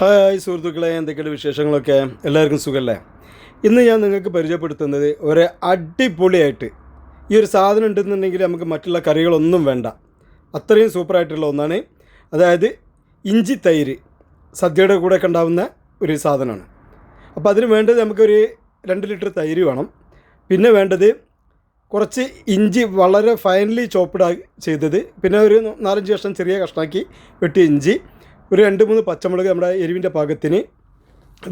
Hi സുഹൃത്തുക്കളെ എന്തൊക്കെയാണ് വിശേഷങ്ങളൊക്കെ? എല്ലാവർക്കും സുഖമല്ലേ ഇന്ന് ഞാൻ നിങ്ങൾക്ക് പരിചയപ്പെടുത്തുന്നത് ഒരു അടിപൊളിയായിട്ട് ഈ ഒരു സാധനം ഉണ്ടെന്നുണ്ടെങ്കിൽ നമുക്ക് മറ്റുള്ള കറികളൊന്നും വേണ്ട. അത്രയും സൂപ്പറായിട്ടുള്ള ഒന്നാണ്. അതായത് ഇഞ്ചി തൈര് സദ്യയുടെ കൂടെ ഒക്കെ ഉണ്ടാവുന്ന ഒരു സാധനമാണ്. അപ്പോൾ അതിന് വേണ്ടത് നമുക്കൊരു രണ്ട് ലിറ്റർ തൈര് വേണം. പിന്നെ വേണ്ടത് കുറച്ച് ഇഞ്ചി വളരെ ഫൈനലി ചോപ്പ്ഡ് ചെയ്തത്. പിന്നെ ഒരു നാലഞ്ച് കഷ്ണം ചെറിയ കഷ്ണാക്കി വെട്ടിയ ഇഞ്ചി. ഒരു രണ്ട് മൂന്ന് പച്ചമുളക് നമ്മുടെ എരിവിന്റെ പാകത്തിന്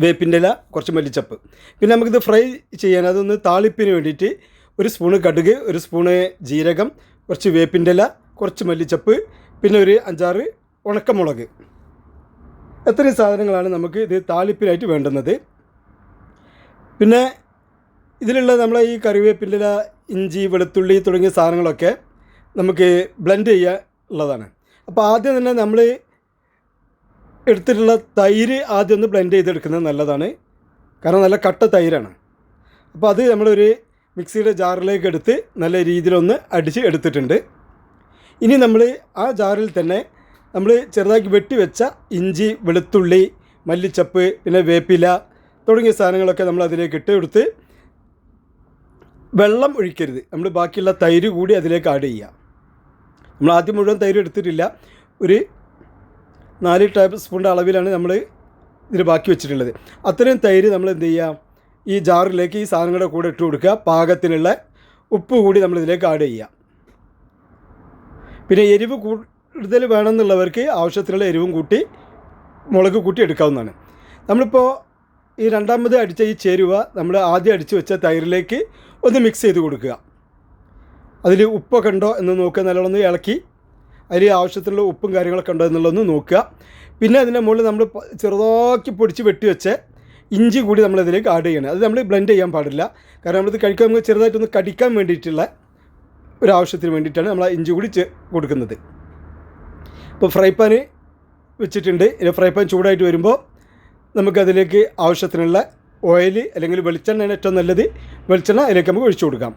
വേപ്പിന്റെ ഇല കുറച്ച് മല്ലിച്ചപ്പ്. പിന്നെ നമുക്കിത് ഫ്രൈ ചെയ്യാൻ അതൊന്ന് താളിപ്പിന് വേണ്ടിയിട്ട് ഒരു സ്പൂണ് കടുക് ഒരു സ്പൂണ് ജീരകം കുറച്ച് വേപ്പിന്റെ ഇല കുറച്ച് മല്ലിച്ചപ്പ് പിന്നെ ഒരു അഞ്ചാറ് ഉണക്കമുളക്. എത്രയും സാധനങ്ങളാണ് നമുക്ക് ഇത് താളിപ്പിനായിട്ട് വേണ്ടുന്നത്. പിന്നെ ഇതിലുള്ള നമ്മളെ ഈ കറിവേപ്പിന്റെ ഇഞ്ചി വെളുത്തുള്ളി തുടങ്ങിയ സാധനങ്ങളൊക്കെ നമുക്ക് ബ്ലെൻഡ് ചെയ്യുക ഉള്ളതാണ്. അപ്പോൾ ആദ്യം തന്നെ നമ്മൾ എടുത്തിട്ടുള്ള തൈര് ആദ്യം ഒന്ന് ബ്ലെൻഡ് ചെയ്തെടുക്കുന്നത് നല്ലതാണ്. കാരണം നല്ല കട്ട തൈരാണ്. അപ്പോൾ അത് നമ്മളൊരു മിക്സിയുടെ ജാറിലേക്ക് എടുത്ത് നല്ല രീതിയിലൊന്ന് അടിച്ച് എടുത്തിട്ടുണ്ട്. ഇനി നമ്മൾ ആ ജാറിൽ തന്നെ നമ്മൾ ചെറുതാക്കി വെട്ടി വെച്ച ഇഞ്ചി വെളുത്തുള്ളി മല്ലിച്ചപ്പ് പിന്നെ വേപ്പില തുടങ്ങിയ സാധനങ്ങളൊക്കെ നമ്മൾ അതിലേക്ക് ഇട്ട് കൊടുത്ത് വെള്ളം ഒഴിക്കരുത്. നമ്മൾ ബാക്കിയുള്ള തൈര് കൂടി അതിലേക്ക് ആഡ് ചെയ്യുക. നമ്മൾ ആദ്യം മുഴുവൻ തൈര് എടുത്തിട്ടില്ല. ഒരു നാല് ടേബിൾ സ്പൂണിന്റെ അളവിലാണ് നമ്മൾ ഇതിൽ ബാക്കി വെച്ചിട്ടുള്ളത്. അത്രയും തൈര് നമ്മൾ എന്ത് ചെയ്യുക? ഈ ജാറിലേക്ക് ഈ സാധനങ്ങളുടെ കൂടെ ഇട്ട് കൊടുക്കുക. പാകത്തിനുള്ള ഉപ്പ് കൂടി നമ്മൾ ഇതിലേക്ക് ആഡ് ചെയ്യുക. പിന്നെ എരിവ് കൂടുതൽ വേണമെന്നുള്ളവർക്ക് ആവശ്യത്തിനുള്ള എരിവും കൂട്ടി മുളക് കൂട്ടി എടുക്കാവുന്നതാണ്. നമ്മളിപ്പോൾ ഈ രണ്ടാമത് അടിച്ച ഈ ചേരുവ നമ്മൾ ആദ്യം അടിച്ച് വെച്ച തൈരിലേക്ക് ഒന്ന് മിക്സ് ചെയ്ത് കൊടുക്കുക. അതിൽ ഉപ്പൊക്കെ ഉണ്ടോ എന്ന് നോക്കുക. നല്ലോണം ഇളക്കി അതിൽ ആവശ്യത്തിലുള്ള ഉപ്പും കാര്യങ്ങളൊക്കെ ഉണ്ടോ എന്നുള്ളതൊന്ന് നോക്കുക. പിന്നെ അതിന്റെ മുകളിൽ നമ്മൾ ചെറുതാക്കി പൊടിച്ച് വെട്ടി വെച്ച് ഇഞ്ചി കൂടി നമ്മൾ ഇതിലേക്ക് ആഡ് ചെയ്യണം. അത് നമ്മൾ ബ്ലെൻഡ് ചെയ്യാൻ പാടില്ല. കാരണം നമ്മളിത് കഴിക്കാൻ നമുക്ക് ചെറുതായിട്ടൊന്ന് കടിക്കാൻ വേണ്ടിയിട്ടുള്ള ഒരു ആവശ്യത്തിന് വേണ്ടിയിട്ടാണ് നമ്മൾ ആ ഇഞ്ചി കൂടി കൊടുക്കുന്നത്. ഇപ്പോൾ ഫ്രൈ പാൻ വെച്ചിട്ടുണ്ട്. ഫ്രൈ പാൻ ചൂടായിട്ട് വരുമ്പോൾ നമുക്കതിലേക്ക് ആവശ്യത്തിനുള്ള ഓയിൽ അല്ലെങ്കിൽ വെളിച്ചെണ്ണയാണ് ഏറ്റവും നല്ലത്. വെളിച്ചെണ്ണ അതിലേക്ക് നമുക്ക് ഒഴിച്ചു കൊടുക്കാം.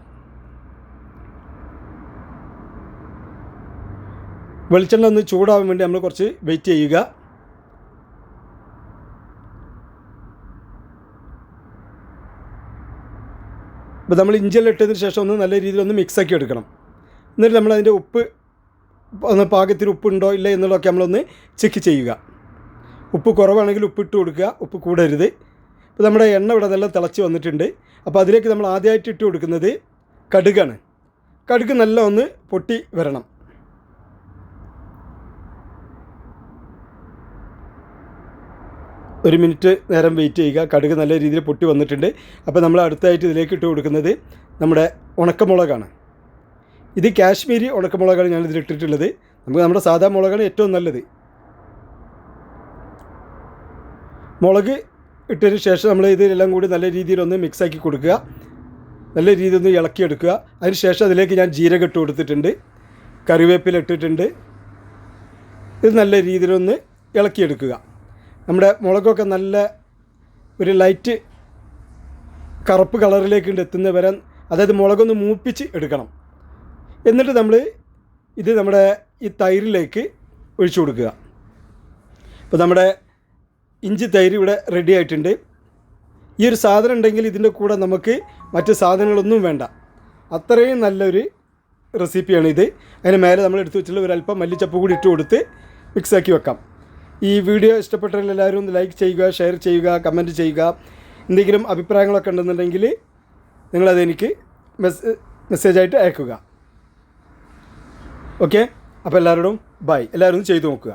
വെളിച്ചെണ്ണ ഒന്ന് ചൂടാവാൻ വേണ്ടി നമ്മൾ കുറച്ച് വെയിറ്റ് ചെയ്യുക. അപ്പോൾ നമ്മൾ ഇഞ്ചിയെല്ലാം ഇട്ടതിന് ശേഷം ഒന്ന് നല്ല രീതിയിൽ ഒന്ന് മിക്സാക്കി എടുക്കണം. എന്നിട്ട് നമ്മൾ അതിന്റെ ഉപ്പ് ഒന്ന് പാകത്തിന് ഉപ്പുണ്ടോ ഇല്ല എന്നുള്ളതൊക്കെ നമ്മളൊന്ന് ചെക്ക് ചെയ്യുക. ഉപ്പ് കുറവാണെങ്കിൽ ഉപ്പ് ഇട്ട് കൊടുക്കുക ഉപ്പ് കൂടരുത്. ഇപ്പോൾ നമ്മുടെ എണ്ണ ഇവിടെ നല്ല തിളച്ച് വന്നിട്ടുണ്ട്. അപ്പോൾ അതിലേക്ക് നമ്മൾ ആദ്യമായിട്ട് ഇട്ട് കൊടുക്കുന്നത് കടുകാണ്. കടുക് നല്ല ഒന്ന് പൊട്ടി വരണം. ഒരു മിനിറ്റ് നേരം വെയിറ്റ് ചെയ്യുക. കടുക് നല്ല രീതിയിൽ പൊട്ടി വന്നിട്ടുണ്ട്. അപ്പോൾ നമ്മൾ അടുത്തായിട്ട് ഇതിലേക്ക് ഇട്ട് കൊടുക്കുന്നത് നമ്മുടെ ഉണക്കമുളകാണ്. ഇത് കാശ്മീരി ഉണക്കമുളകാണ് ഞാൻ ഇതിൽ ഇട്ടിട്ടുള്ളത്. നമുക്ക് നമ്മുടെ സാധാ മുളകാണ് ഏറ്റവും നല്ലത്. മുളക് ഇട്ടതിന് ശേഷം നമ്മൾ ഇതിലെല്ലാം കൂടി നല്ല രീതിയിലൊന്ന് മിക്സാക്കി കൊടുക്കുക. നല്ല രീതിയിൽ ഒന്ന് ഇളക്കിയെടുക്കുക. അതിന് ശേഷം അതിലേക്ക് ഞാൻ ജീരകം ഇട്ട് കൊടുത്തിട്ടുണ്ട്. കറിവേപ്പില ഇട്ടിട്ടുണ്ട്. ഇത് നല്ല രീതിയിലൊന്ന് ഇളക്കിയെടുക്കുക. നമ്മുടെ മുളകൊക്കെ നല്ല ഒരു ലൈറ്റ് കറുപ്പ് കളറിലേക്ക് എത്തുന്ന വരെ അതായത് മുളകൊന്ന് മൂപ്പിച്ച് എടുക്കണം. എന്നിട്ട് നമ്മൾ ഇത് നമ്മുടെ ഈ തൈരിലേക്ക് ഒഴിച്ചു കൊടുക്കുക. അപ്പോൾ നമ്മുടെ ഇഞ്ചി തൈര് ഇവിടെ റെഡി ആയിട്ടുണ്ട്. ഈ ഒരു സാധനം ഉണ്ടെങ്കിൽ ഇതിന്റെ കൂടെ നമുക്ക് മറ്റ് സാധനങ്ങളൊന്നും വേണ്ട. അത്രയും നല്ലൊരു റെസിപ്പിയാണ് ഇത്. അതിന് മേലെ നമ്മൾ എടുത്തു വെച്ചിട്ടുള്ള ഒരു അല്പം മല്ലിച്ചപ്പ് കൂടി ഇട്ട് കൊടുത്ത് മിക്സാക്കി വെക്കാം. ഈ വീഡിയോ ഇഷ്ടപ്പെട്ടവരിൽ എല്ലാവരും ഒന്ന് ലൈക്ക് ചെയ്യുക ഷെയർ ചെയ്യുക കമന്റ് ചെയ്യുക. എന്തെങ്കിലും അഭിപ്രായങ്ങളൊക്കെ ഉണ്ടെന്നുണ്ടെങ്കിൽ നിങ്ങളതെനിക്ക് മെസ് മെസ്സേജായിട്ട് അയക്കുക. ഓക്കെ അപ്പോൾ എല്ലാവരോടും ബൈ എല്ലാവരും ചെയ്തു നോക്കുക.